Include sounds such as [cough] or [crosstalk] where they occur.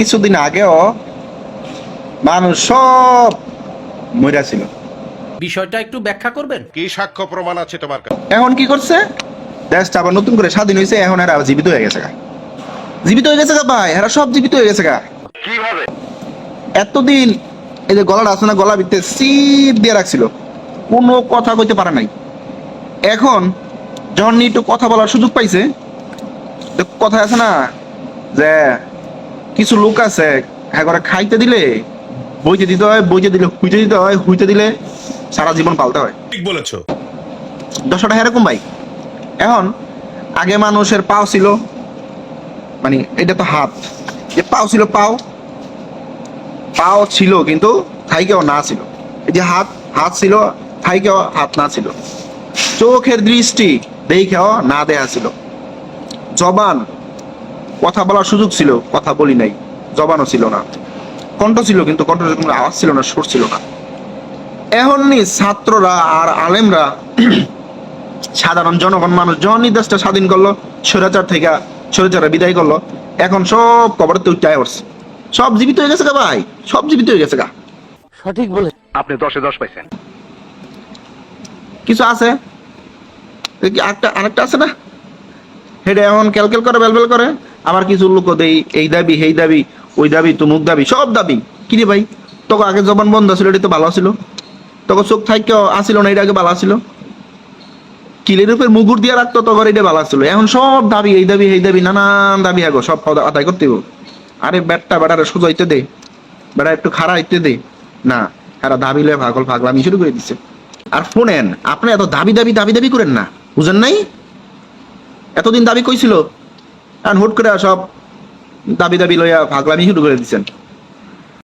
কিছুদিন আগেও মানুষ সব মইরা ছিল। বিষয়টা একটু ব্যাখ্যা করবেন? কি সাক্ষ্য প্রমাণ আছে তোমার কাছে? এখন কি করছে? দেশটা আবার নতুন করে স্বাধীন হয়েছে এখন এরা জীবিত হয়ে গেছে গা। জীবিত হয়ে গেছে গা ভাই এরা সব জীবিত হয়ে গেছে গা। কীভাবে? এতদিন এই যে গলাটা আছে না গলা ভিতরে সিট দিয়ে রাখছিল। কোনো কথা কইতে পারে নাই। এখন যখন একটু কথা বলার সুযোগ পাইছে তো কথা আছে না যে কিছু লোক আছে হ্যাঁ করে খাইতে দিলে বইতে দিতে হয় বইতে দিলে হুইতে দিতে হয় হুইতে দিলে সারা জীবন পালতে হয়। ঠিক বলেছ। দশটা এরকম ভাই। এখন আগে মানুষের পাও ছিল মানে এটা তো হাত। যে পাও ছিল পাও পাও ছিল কিন্তু থাইকেও না ছিল। এই যে হাত হাত ছিল থাইকেও হাত না ছিল। চোখের দৃষ্টি দেখেও না দেয়া ছিল। জবান কথা বলার সুযোগ ছিল কথা বলি নাই জবানও ছিল না। কণ্ঠ ছিল কিন্তু কণ্ঠের কোনো আওয়াজ ছিল না সুর ছিল না। এখন ছাত্ররা আর আলেমরা [clears throat] সাধারণ জনগণ মানুষ যখনই দেশটা স্বাধীন করল স্বৈরাচার থেকে স্বৈরাচারা বিদায় করল এখন সব কবরতে উঠতে উঠছে সব জীবিত হয়ে গেছে গা ভাই সব জীবিত হয়ে গেছে গা। সঠিক বলে আপনি দশে দশ পাইছেন। কিছু আছে? দেখি আরেকটা আরেকটা আছে না? হেডে এমন ক্যালকেল করে বেলবেল করে। আবার কিছু লোক দেই, এই দাবি এই দাবি, ওই দাবি, তুমুক দাবি, সব দাবি। কি রে ভাই? তোকে আগে জবান বন্ধ ছিল, এটা তো ভালো ছিল তোকে চোখ থাকেও আসিল না, এটা আগে ভালো ছিল কিলের উপর মুগুর দিয়ে রাখতো তখন এটা ভালো ছিল এখন সব দাবি, এই দাবি এই দাবি, নানান দাবি আগো, সব আদায় করতে। আরে ব্যাটটা বেটারে সোজাইতে দে। বেটা একটু খাড়া হইতে দে। না এরা দাবি লয়ে পাগল পাগলামি শুরু করে দিচ্ছে আর শুনেন, আপনি এত দাবি দাবি দাবি দাবি করেন না। বুঝেন নাই? এতদিন দাবি কইছিল আর হুট করে সব দাবি দাবি লইয়া ভাগলামি শুরু করে দিচ্ছেন